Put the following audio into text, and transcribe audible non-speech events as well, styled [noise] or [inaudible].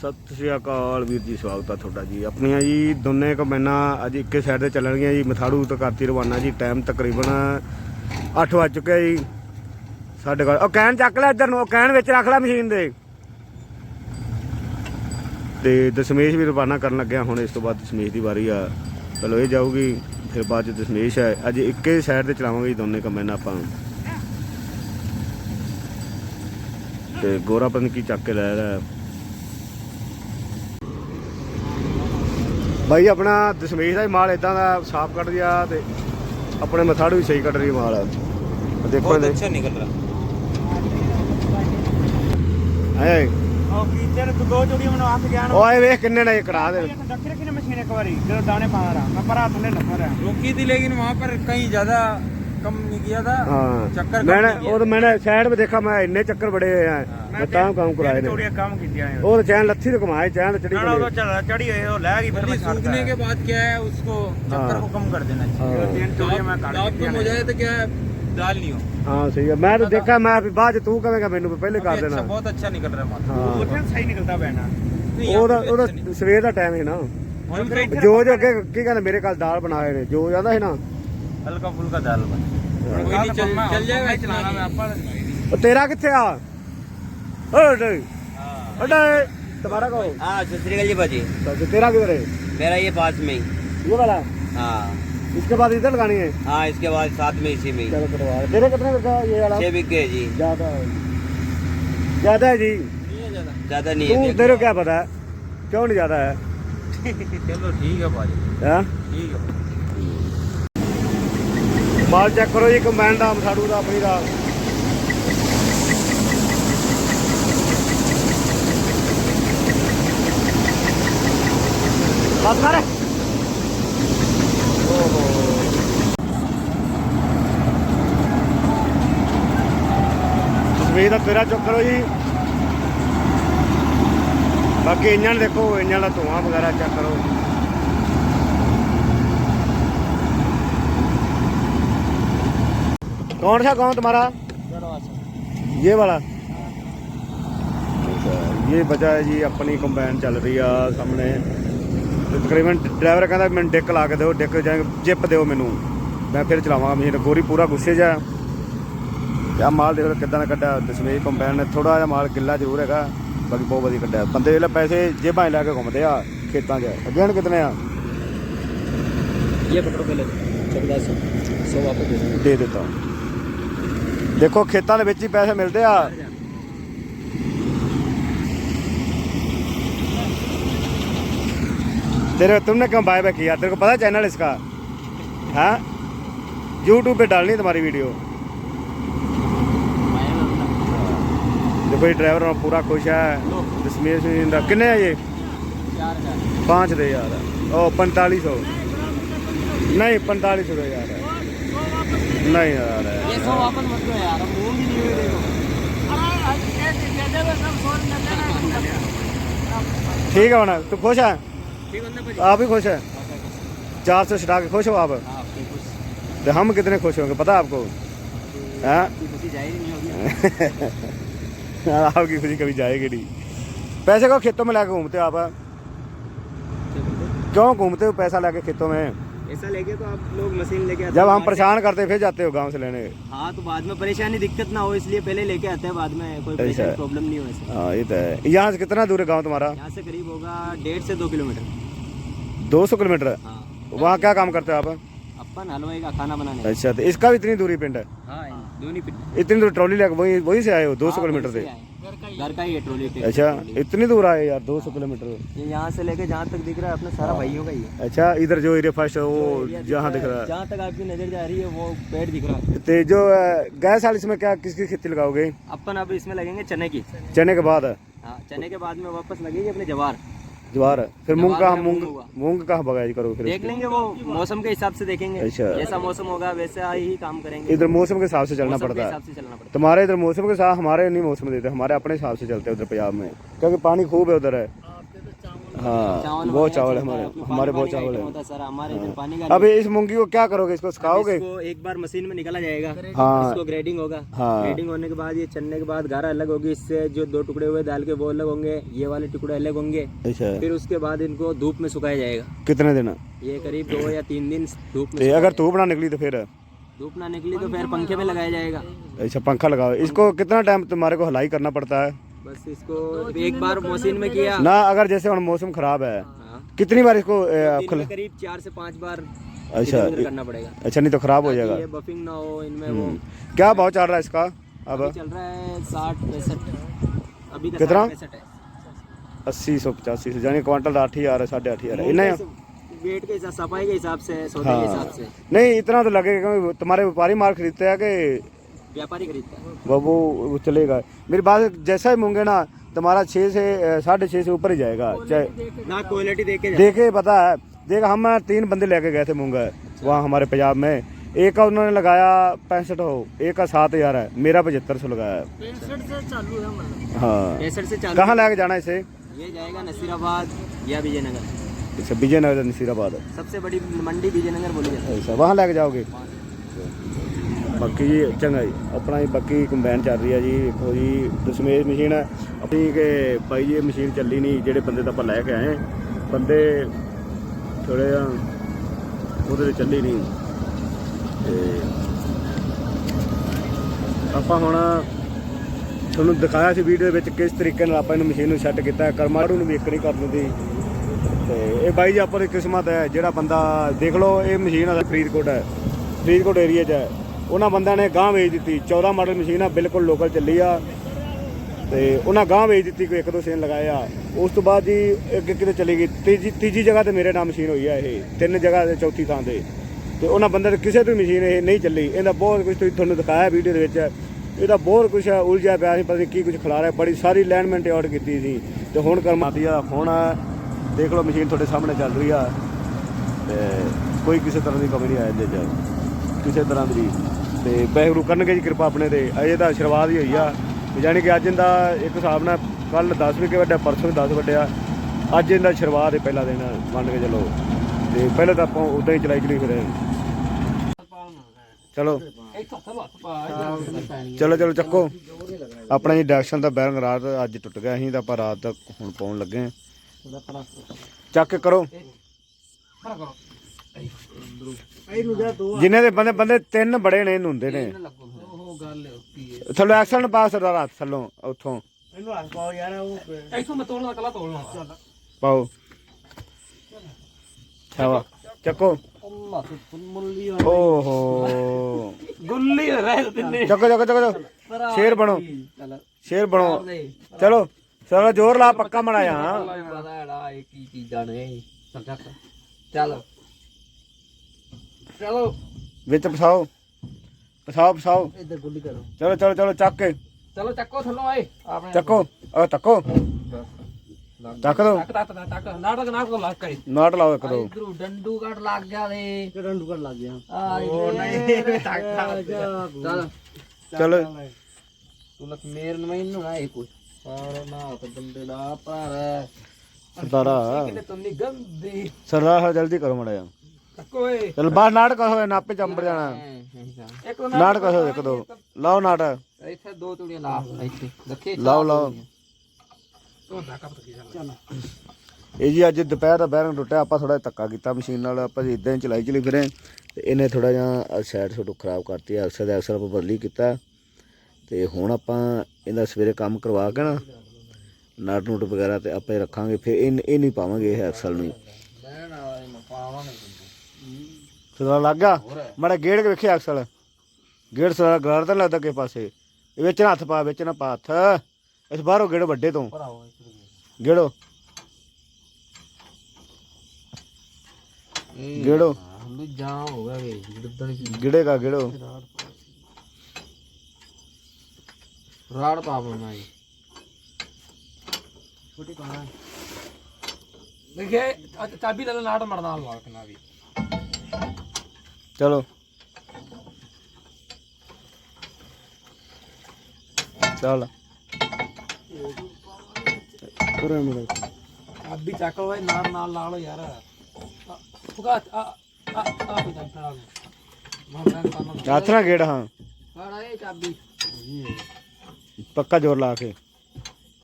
ਸਤਿ ਸ਼੍ਰੀ ਅਕਾਲ ਵੀਰ ਜੀ, ਸਵਾਗਤ ਆ ਤੁਹਾਡਾ ਜੀ। ਆਪਣੀਆਂ ਜੀ ਦੋਨੇ ਕਮੈਨਾਂ ਅੱਜ ਇੱਕੇ ਸਾਈਡ ਤੇ ਚੱਲਣਗੀਆਂ ਜੀ, ਮਥਾੜੂ ਤੋਂ ਕਰਤੀ ਰਵਾਨਾ ਜੀ ਟਾਈਮ ਤਕਰੀਬਨ 8 ਵੱਜ ਚੁੱਕਿਆ ਜੀ। ਸਾਡੇ ਕੋਲ ਉਹ ਕੈਨ ਚੱਕ ਲੈ ਇੱਧਰ ਨੂੰ, ਉਹ ਕੈਨ ਵਿੱਚ ਰੱਖ ਲੈ ਮਸ਼ੀਨ ਦੇ। ਤੇ ਦਸ਼ਮੇਸ਼ ਵੀ ਰਵਾਨਾ ਕਰਨ ਲੱਗਿਆ, ਹੁਣ ਇਸ ਤੋਂ ਬਾਅਦ ਦਸ਼ਮੇਸ਼ ਦੀ ਵਾਰੀ ਆ। ਚਲੋ, ਇਹ ਜਾਊਗੀ, ਫਿਰ ਬਾਅਦ ਚ ਦਸ਼ਮੇਸ਼ ਹੈ। ਅੱਜ ਇੱਕੇ ਸਾਈਡ ਤੇ ਚਲਾਵਾਂਗੇ ਜੀ ਦੋਨੇ ਕਮੈਨਾਂ ਆਪਾਂ। ਤੇ ਗੋਰਾ ਪਨ ਕੀ ਚੱਕ ਕੇ ਲੈ ਰਿਹਾ ਬਾਈ ਆਪਣਾ ਦਸ਼ਮੇਸ਼ ਦਾ ਹੀ ਮਾਲ ਇਦਾਂ ਦਾ ਸਾਫ਼ ਕੱਢ ਦਿਆ ਤੇ ਆਪਣੇ ਮਥਾੜੂ ਵੀ ਸਹੀ ਕੱਢ ਰਹੀ ਮਾਲ। ਦੇਖੋ ਬਹੁਤ ਅੱਛਾ ਨਿਕਲ ਰਿਹਾ। ਆਏ ਉਹ ਕੀਚਰ ਦੋ ਜੋੜੀ ਮੈਨੂੰ ਹੱਥ ਗਿਆਨ ਓਏ ਵੇਖ ਕਿੰਨੇ ਨੇ ਕਰਾ ਦੇ। ਰੱਖ ਰੱਖੀ ਨੇ ਮਸ਼ੀਨ ਇੱਕ ਵਾਰੀ ਜਦੋਂ ਦਾਣੇ ਪਾਣਾ ਰਾ ਮੈਂ ਪਰ ਹੱਥ ਲੈ ਲੱਗਾ ਰਿਹਾ ਰੋਕੀ ਦੀ ਲੇਕਿਨ ਵਹਾਂ ਪਰ ਕਈ ਜ਼ਿਆਦਾ कम नहीं किया था ਹਾਂ ਚੱਕਰ ਮੈਂ ਕੱਢ ਉਹ ਤਾਂ ਮੈਨੇ ਸਾਈਡ 'ਤੇ ਦੇਖਾ ਮੈਂ ਇੰਨੇ ਚੱਕਰ ਬੜੇ ਹੋਏ ਆ ਮੈਂ ਤਾਂ ਕੰਮ ਕਰਾਏ ਨੇ ਚੋੜੀਆਂ ਕੰਮ ਕੀਤੀਆਂ ਉਹ ਤਾਂ ਚੈਨ ਲੱਥੀ ਤੇ ਕਮਾਏ ਚੈਨ ਤੇ ਚੜੀ ਨਾ ਨਾ ਉਹ ਗਈ ਚੱਲ ਚੜੀ ਹੋਈ ਉਹ ਲੈ ਗਈ ਫਿਰ ਮੈਂ जल्दी सूखने के बाद क्या है उसको चक्कर हाँ। को कम कर देना हाँ। चाहिए तीन चोड़ियां मैं काट दाब कम हो जाए तो क्या है दाल नहीं हो ਹਾਂ ਸਹੀ ਹੈ ਮੈਂ ਤਾਂ ਦੇਖਾ मैं ਵੀ ਬਾਅਦ ਚ ਤੂੰ ਕਹੇਗਾ ਮੈਨੂੰ ਵੀ ਪਹਿਲੇ ਕਰ अभी अच्छा ਦੇਣਾ बहुत अच्छा निकल रहा है माल ਹਾਂ ਉਹ ਸਹੀ ਨਿਕਲਦਾ ਪੈਣਾ नहीं, यहाँ ਉਹਦਾ पे भी ਉਹਦਾ अच्छा निकल- ਸਵੇਰ ਦਾ ਟਾਈਮ ਹੈ ਨਾ वहीं पे ਜੋ ਜੋ ਅੱਗੇ ਕੀ ਕਹਿੰਦੇ ਮੇਰੇ ਕੋਲ ਦਾਲ ਬਣਾਏ ਨੇ ਜੋ ਜਾਂਦਾ ਸੀ ਨਾ हल्का फुल्का दाल बन। तेरा कितने आ हाँ। हाँ, तो तेरा किधर है? मेरा ये पास में ही। ये वाला? हाँ। इसके बाद इधर लगानी है? हाँ इसके बाद साथ में इसी में तेरे कितने ये वाला? बिके जी। ज़्यादा ज़्यादा है जी? ज़्यादा। नहीं है तेरे क्या पता है? क्यों नहीं ज़्यादा है? [laughs] चलो ठीक है भाजी। हाँ? ठीक है। ਮਾਲ ਚੈੱਕ ਕਰੋ ਜੀ ਕੰਬਾਈਨ ਦਾ ਮਸਾੜੂ ਦਾ, ਆਪਣੀ ਦਾ। ਬਸ ਕਰ ਓਹੋ ਦਾ ਤੇਰਾ ਚੁੱਕ ਕਰੋ ਜੀ। ਬਾਕੀ ਇੰਜਣ ਦੇਖੋ ਇੰਜਣ ਦਾ ਧੂਆਂ ਵਗੈਰਾ ਚੈੱਕ ਕਰੋ। कौन सा गांव तुम्हारा ये वाला अच्छा, ये ਵਜ੍ਹਾ ਹੈ ਜੀ ਆਪਣੀ ਕੰਬਾਈਨ ਚੱਲ ਰਹੀ ਆ ਸਾਹਮਣੇ ਤੇ ਤਕਰੀਬਨ ਡਰਾਈਵਰ ਕਹਿੰਦਾ ਮੈਨੂੰ ਡਿੱਕ ਲਾ ਕੇ ਦਿਓ ਡਿੱਕ ਜਾਂ ਜਿੱਪ ਦਿਓ ਮੈਨੂੰ ਮੈਂ ਫਿਰ ਚਲਾਵਾਂਗਾ ਮਸ਼ੀਨ ਗੋਰੀ ਪੂਰਾ ਗੁੱਸੇ 'ਚ ਆ ਤੇ ਆਹ ਮਾਲ ਦੇਖੋ ਕਿੱਦਾਂ ਦਾ ਕੱਢਿਆ ਦਸਵੇਂ ਕੰਬਾਈਨ ਨੇ ਥੋੜਾ ਜਿਹਾ ਮਾਲ ਗਿੱਲਾ ਜ਼ਰੂਰ ਹੈਗਾ ਬਾਕੀ ਬਹੁਤ ਵਧੀਆ ਕੱਢਿਆ ਬੰਦੇ ਜਿਹੜੇ ਪੈਸੇ ਜੇਬਾਂ 'ਚ ਲੈ ਕੇ ਘੁੰਮਦੇ ਆ ਖੇਤਾਂ 'ਚ ਅੱਗੇ ਹੁਣ ਕਿਤਨੇ ਆ ये पकड़ो पहले चौदह सौ सौ वापस दे दो ਦੇ ਦਿੱਤਾ ਦੇਖੋ ਖੇਤਾਂ ਦੇ ਵਿੱਚ ਹੀ ਪੈਸੇ ਮਿਲਦੇ ਆ तेरे तुमने क्यों बाय बाय किया तेरे को पता है चैनल इसका हाँ यूट्यूब पे डालनी है तुम्हारी वीडियो देखो ये ड्राइवर और पूरा खुश है दसमेश का किन्ने है ये पाँच दे यार ओ पैंतालीस सौ नहीं पैंतालीस सौ दे यार नहीं यार ये सौ वापस मत दो यार हम भी नहीं हुए देखो ठीक है होना तू खुश है? आप भी खुश है? चार सौ छटा के खुश हो आप? हाँ तो हम कितने खुश होंगे पता आपको? हाँ? आपकी खुशी कभी जाएगी नहीं। पैसे को खेतों में लाके घूमते हो आप? क्यों घूमते हो पैसा लाके खेतों में? ऐसा लेके तो आप लोग मशीन लेके आते जब हम परेशान करते फिर जाते हो गाँव से लेने। हाँ तो बाद में परेशानी दिक्कत ना हो इसलिए पहले लेके आते हैं बाद में कोई है। प्रॉब्लम नहीं हो हाँ ये तो है। यहाँ से कितना दूर है गाँव तुम्हारा? यहाँ से करीब होगा डेढ़ से दो किलोमीटर। दो सौ किलोमीटर? हाँ। वहाँ क्या काम करते हो आप? अपन हलवाई का खाना बनाने। अच्छा तो इसका भी इतनी दूरी पिंड है? हाँ पिट इतनी दूर ट्रॉली लेके वहीं वहीं से आए हो दो सौ हाँ, किलोमीटर से। घर का ही है ट्रॉली टेक्सी अच्छा ट्रॉली। इतनी दूर आए यार दो सौ किलोमीटर ये यहाँ से लेके जहाँ तक दिख रहा है अपना सारा भाइयों का ही है अच्छा इधर जो एरिया फर्स्ट है जो वो एरिया जहाँ दिख रहा है जहाँ तक आपकी नजर जा रही है वो पेड़ दिख रहा है तो जो अ, गए साल इसमें क्या किसकी खेती लगाओगे अपन अब इसमें लगेंगे चने की चने के बाद हाँ चने के बाद में वापस लगेगी अपने जवार ज्वार फिर मूंग जवार का में मूंग मूंग होगा। मूंग का बगाई करो फिर देख लेंगे वो मौसम के हिसाब से देखेंगे अच्छा। जैसा मौसम होगा वैसा ही काम करेंगे इधर मौसम के हिसाब से चलना मौसम के पड़ता है हिसाब से चलना पड़ता तुम्हारे इधर मौसम के साथ हमारे नहीं मौसम देते हमारे अपने हिसाब से चलते हैं उधर पंजाब में क्योंकि पानी खूब है उधर है हाँ चावल बहुत चावल है हमारे हमारे बहुत चावल है। है सर हमारे इधर पानी का अब इस मूँगी को क्या करोगे? इसको सुखाओगे इसको एक बार मशीन में निकाला जाएगा हाँ। इसको ग्रेडिंग होगा। हाँ। ग्रेडिंग होने के बाद ये चलने के बाद गारा अलग होगी इससे जो दो टुकड़े हुए दाल के वो अलग होंगे ये वाले टुकड़े अलग होंगे। अच्छा। फिर उसके बाद इनको धूप में सुखाया जाएगा। कितने दिन? ये करीब दो या तीन दिन धूप में अगर धूप ना निकली तो फिर? धूप ना निकली तो फिर पंखे में लगाया जाएगा। अच्छा पंखा लगाओ। इसको कितना टाइम तुम्हारे को हलाई करना पड़ता है? बस इसको एक बार मशीन में किया। ना अगर जैसे मौसम खराब है हाँ। कितनी बार इसको करीब चार से पाँच बार अच्छा करना पड़ेगा। अच्छा नहीं तो खराब हो जाएगा। ये बफिंग ना हो इनमें वो क्या भाव चल रहा है इसका अब? चल रहा है साठ पैंसठ। अभी कितना? 60 पैंसठ है। अस्सी सौ पचासी सौ यानी क्वांटल अठ हज़ार है साढ़े अठ हज़ार इन्हें वेट के हिसाब सफ़ाई के हिसाब से सौदे हाँ। के हिसाब से। नहीं इतना तो लगेगा क्योंकि तुम्हारे व्यापारी माल खरीदते हैं कि व्यापारी खरीदता वो वो चलेगा। मेरे पास जैसा ही मूँगे ना तुम्हारा छः से साढ़े छः से ऊपर ही जाएगा। चाहे ना क्वालिटी देखे देखे पता है। देख हम तीन बंदे लेके गए थे मूँगा वहाँ हमारे पंजाब में। एक का उन्होंने लगाया पैंसठ हो एक का सात हज़ार है। मेरा पचहत्तर सौ लगाया से चालू है हाँ। से चालू कहाँ लेके जाना इसे? ये जाएगा नसीराबाद या विजयनगर। अच्छा विजयनगर नसीराबाद। सबसे बड़ी मंडी विजयनगर बोली जाती है। अच्छा, वहाँ लेके जाओगे? ਬਾਕੀ ਜੀ, ਚੰਗਾ ਜੀ। ਆਪਣਾ ਜੀ, ਬਾਕੀ ਕੰਬਾਈਨ ਚੱਲ ਰਹੀ ਆ ਜੀ। ਦੇਖੋ ਜੀ, ਦਸ਼ਮੇਸ਼ ਮਸ਼ੀਨ ਹੈ। ਆਪਣੀ ਕਿ ਭਾਈ ਜੀ, ਇਹ ਮਸ਼ੀਨ ਚੱਲੀ ਨਹੀਂ। ਜਿਹੜੇ ਬੰਦੇ ਤਾਂ ਆਪਾਂ ਲੈ ਕੇ ਆਏ ਬੰਦੇ ਥੋੜੇ ਆ ਉਹਦੇ ਤੇ ਚੱਲੀ ਨਹੀਂ। ਤੇ ਆਪਾਂ ਹੁਣ ਤੁਹਾਨੂੰ ਦਿਖਾਇਆ ਸੀ ਵੀਡੀਓ ਵਿੱਚ ਕਿਸ ਤਰੀਕੇ ਨਾਲ ਆਪਾਂ ਇਹਨੂੰ ਮਸ਼ੀਨ ਨੂੰ ਸੈੱਟ ਕੀਤਾ। ਕਰਮਾੜੂ ਨੂੰ ਵੀ ਨਹੀਂ ਕਰ ਦਿੰਦੀ। ਤੇ ਇਹ ਬਾਈ ਜੀ, ਆਪਾਂ ਦੀ ਕਿਸਮਤ ਹੈ। ਜਿਹੜਾ ਬੰਦਾ ਦੇਖ ਲਓ, ਇਹ ਮਸ਼ੀਨ ਆ, ਫਰੀਦਕੋਟ ਹੈ। ਫਰੀਦਕੋਟ ਏਰੀਆ 'ਚ ਹੈ। ਉਹਨਾਂ ਬੰਦਿਆਂ ਨੇ ਗਾਂ ਵੇਚ ਦਿੱਤੀ। 14 ਮਾਡਲ ਮਸ਼ੀਨ ਆ, ਬਿਲਕੁਲ ਲੋਕਲ ਚੱਲੀ ਆ। ਤੇ ਉਹਨਾਂ ਗਾਂ ਵੇਚ ਦਿੱਤੀ, ਕੋਈ ਇੱਕ ਦੋ ਸੇਨ ਲਗਾਏ ਆ। ਉਸ ਤੋਂ ਬਾਅਦ ਜੀ ਅੱਗੇ ਕਿਤੇ ਚਲੀ ਗਈ। ਤੀਜੀ ਤੀਜੀ ਜਗ੍ਹਾ ਤੇ ਮੇਰੇ ਨਾਮ ਮਸ਼ੀਨ ਹੋਈ ਆ ਇਹ। ਤਿੰਨ ਜਗ੍ਹਾ ਤੇ ਚੌਥੀ ਥਾਂ ਤੇ। ਤੇ ਉਹਨਾਂ ਬੰਦੇ ਦੀ ਕਿਸੇ ਤੋਂ ਮਸ਼ੀਨ ਇਹ ਨਹੀਂ ਚੱਲੀ। ਇਹਦਾ ਬਹੁਤ ਕੁਝ ਤੁਸੀਂ ਤੁਹਾਨੂੰ ਦਿਖਾਇਆ ਵੀਡੀਓ ਦੇ ਵਿੱਚ। ਇਹਦਾ ਬਹੁਤ ਕੁਝ ਹੈ ਉਲਝਿਆ ਪਿਆ ਸੀ, ਪਤਾ ਨਹੀਂ ਕੀ ਕੁਝ ਖਿਲਾ ਰਿਹਾ। ਬੜੀ ਸਾਰੀ ਅਲਾਈਨਮੈਂਟ ਆਰਡਰ ਕੀਤੀ ਸੀ। ਤੇ ਹੁਣ ਕਰਮਾਤੀ ਦਾ ਫੋਨ ਆ। ਦੇਖ ਲਓ ਮਸ਼ੀਨ ਤੁਹਾਡੇ ਸਾਹਮਣੇ ਚੱਲ ਰਹੀ ਆ। ਤੇ ਕੋਈ ਕਿਸੇ ਤਰ੍ਹਾਂ ਦੀ ਕਮੀ ਨਹੀਂ ਆਈ ਇਹਦੇ 'ਚ ਕਿਸੇ ਤਰ੍ਹਾਂ ਦੀ ਤੇ ਵਾਹਿਗੁਰੂ ਕਰਨਗੇ ਜੀ ਕਿਰਪਾ ਆਪਣੇ ਤੇ। ਅਜੇ ਤਾਂ ਸ਼ੁਰੂਆਤ ਹੀ ਹੋਈ ਆ। ਤੇ ਜਾਣੀ ਕਿ ਅੱਜ ਇਹਦਾ ਇੱਕ ਹਿਸਾਬ ਨਾਲ ਕੱਲ 10 ਵਜੇ ਵੱਡਾ ਪਰਸੋਂ 10 ਵੱਡਿਆ। ਅੱਜ ਇਹਦਾ ਸ਼ੁਰੂਆਤ ਹੈ ਪਹਿਲਾ ਦਿਨ ਮੰਨ ਕੇ ਚੱਲੋ। ਤੇ ਪਹਿਲਾਂ ਤਾਂ ਆਪਾਂ ਉਦਾਂ ਹੀ ਚਲਾਈ ਚਲੀ ਫਿਰ। ਚਲੋ। ਚਲੋ ਚਲੋ, ਚੱਕੋ। ਆਪਣਾ ਜੀ ਡੈਕਸ਼ਨ ਦਾ ਬੈਰੰਗ ਰਾਤ ਅੱਜ ਟੁੱਟ ਗਿਆ ਅਸੀਂ ਤਾਂ ਆਪਾਂ ਰਾਤ ਤੱਕ ਹੁਣ ਪਾਉਣ ਲੱਗੇ ਹਾਂ। ਚੱਕ ਕਰੋ। ਜਿਨ੍ਹਾਂ ਦੇ ਬੰਦੇ ਬੰਦੇ ਤਿੰਨ ਬੜੇ ਨੇ ਇਹਨੂੰ ਹੁੰਦੇ ਨੇ। ਥੱਲੋਂ ਐਕਸ਼ਨ ਪਾ ਸਰਦਾਰ ਹੱਥ ਥੱਲੋਂ ਉੱਥੋਂ। ਇਹਨੂੰ ਹੱਥ ਪਾਓ ਯਾਰ ਉਹ ਇੱਥੋਂ ਮੈਂ ਤੋੜਨਾ ਕਲਾ ਤੋੜਨਾ ਪਾਓ। ਛਾਵਾ ਚੱਕੋ। ਓਹੋ। ਗੁੱਲੀ ਰਹਿ ਤਿੰਨੇ ਚੱਕੋ ਚੱਕੋ ਚੱਕੋ ਚੱਕੋ। ਸ਼ੇਰ ਬਣੋ। ਸ਼ੇਰ ਬਣੋ। ਚਲੋ। ਸਾਰਾ ਜ਼ੋਰ ਲਾ ਪੱਕਾ ਮੜਾਇਆ। ਪਤਾ ਹੈ ਇਹ ਕੀ ਚੀਜ਼ਾਂ ਨੇ। ਚੱਲ। ਚਲੋ। ਵਿੱਚ ਫਸਾਓ ਫਸਾਓ ਫਸਾਓ ਇੱਧਰ ਗੁੱਲੀ ਕਰੋ। ਚਲੋ ਚਲੋ ਚਲੋ ਚੱਕ ਕੇ। ਚਲੋ ਚੱਕੋ ਥੱਲੋਂ ਆਏ। ਆਪਣੇ ਚੱਕੋ। ਆ ਤੱਕੋ ਚੱਕ ਦੋ। ਟੱਕ ਟੱਕ ਟੱਕ ਨਾਟਕ ਨਾਟਕ ਲੱਗ ਕਰੀ। ਨਾਟ ਲਾਓ ਇੱਕ ਦੋ। ਇਧਰੋਂ ਡੰਡੂ ਕੱਟ ਲੱਗ ਗਿਆ ਵੇ। ਡੰਡੂ ਕੱਟ ਲੱਗ ਗਿਆ। ਉਹ ਨਹੀਂ। ਚੱਲ ਚਲੋ। ਤੂੰ ਲਖ ਮੇਰ ਨੂੰ ਮੈਨੂੰ ਨਾ ਇਹ ਕੋਈ ਸਾਰਾ ਨਾ ਤੇ ਬੰਦੇ ਦਾ ਪਰ ਸਰਦਾਰਾ। ਕਿਨੇ ਤੁੰਨੀ ਗੰਦੀ ਸਰਦਾਰ ਜਲਦੀ ਕਰੋ ਚੱਕੋ ਓਏ ਚਲ ਬਾਹਰ ਨਾਟਕ ਹੋਏ ਨਾਪੇ ਚੰਬੜ ਜਾਣਾ। ਇੱਕ ਨਾਟਕ ਹੋਏ ਇੱਕ ਦੋ। ਲਾਓ ਨਾਟਕ ਇੱਥੇ ਦੋ ਚੂੜੀਆਂ ਲਾ ਇੱਥੇ। ਰੱਖੇ ਲਾਓ ਲਾਓ। ਇਹ ਜੀ ਅੱਜ ਦੁਪਹਿਰ ਦਾ ਬੈਰੰਗ ਟੁੱਟਿਆ ਆਪਾਂ ਥੋੜਾ ਧੱਕਾ ਕੀਤਾ ਮਸ਼ੀਨ ਨਾਲ ਆਪਾਂ ਜੀ ਇਦਾਂ ਹੀ ਚਲਾਈ ਚਲੀ ਫਿਰੇ। ਤੇ ਇਹਨੇ ਥੋੜਾ ਜਿਹਾ ਸਾਈਡ ਸੋਟੋ ਖਰਾਬ ਕਰਤੀ ਅਕਸਰ ਦਾ ਅਕਸਰ ਆਪਾਂ ਬਦਲੀ ਕੀਤਾ। ਤੇ ਹੁਣ ਆਪਾਂ ਇਹਦਾ ਸਵੇਰੇ ਕੰਮ ਕਰਵਾ ਕੇ ਨਾ ਨਾਟ ਨੂਟ ਵਗੈਰਾ ਤੇ ਆਪੇ ਰੱਖਾਂਗੇ ਫਿਰ ਇਹ ਇਹ ਨਹੀਂ ਪਾਵਾਂਗੇ ਇਹ ਅਕਸਰ ਨੂੰ ਵਾਲੇ ਪਾਵਾਂਗੇ। ਸਦਾ ਲੱਗ ਮੜਾ ਗੇੜ ਕੇ ਵੇਖਿਆ ਅਕਸਰ। ਗੇੜ ਸਦਾ ਗਾਰ ਤਾਂ ਲੱਗਦਾ ਕਿਸੇ ਪਾਸੇ। ਇਹ ਵਿੱਚ ਨਾ ਹੱਥ ਪਾ ਵਿੱਚ ਨਾ ਪਾ ਹੱਥ। ਇਸ ਬਾਹਰੋਂ ਗੇੜ ਵੱਡੇ ਤੋਂ। ਗੇੜੋ। ਗੇੜੋ। ਹੰਦੂ ਜਾਮ ਹੋ ਗਿਆ ਵੇ ਡੱਦਣ ਕੀ ਗਿੜੇਗਾ ਗਿੜੋ। ਰਾੜ ਪਾ ਬਣਾ ਜੀ ਦੇਖੇ ਚਾਬੀ ਲੈ ਲੈ ਨਾਟ ਮੜਨਾ ਲਵਾ ਕੇ ਨਾ ਵੀ। ਚਲੋ। ਚੱਲ। ਕਰੋ ਮੇਰਾ ਚਾਬੀ ਚੱਕ ਓਏ ਨਾਲ ਨਾਲ ਲਾ ਲਓ ਯਾਰ। ਫੁਕਾ ਆ ਆ ਆ ਕੋਈ ਚੱਕਣਾ ਮੈਂ ਤਾਂ ਕੰਮ ਹੱਥ ਨਾਲ ਗੇੜ ਹਾਂ। ਫੜਾ ਇਹ ਚਾਬੀ। ਪੱਕਾ ਜ਼ੋਰ ਲਾ ਕੇ।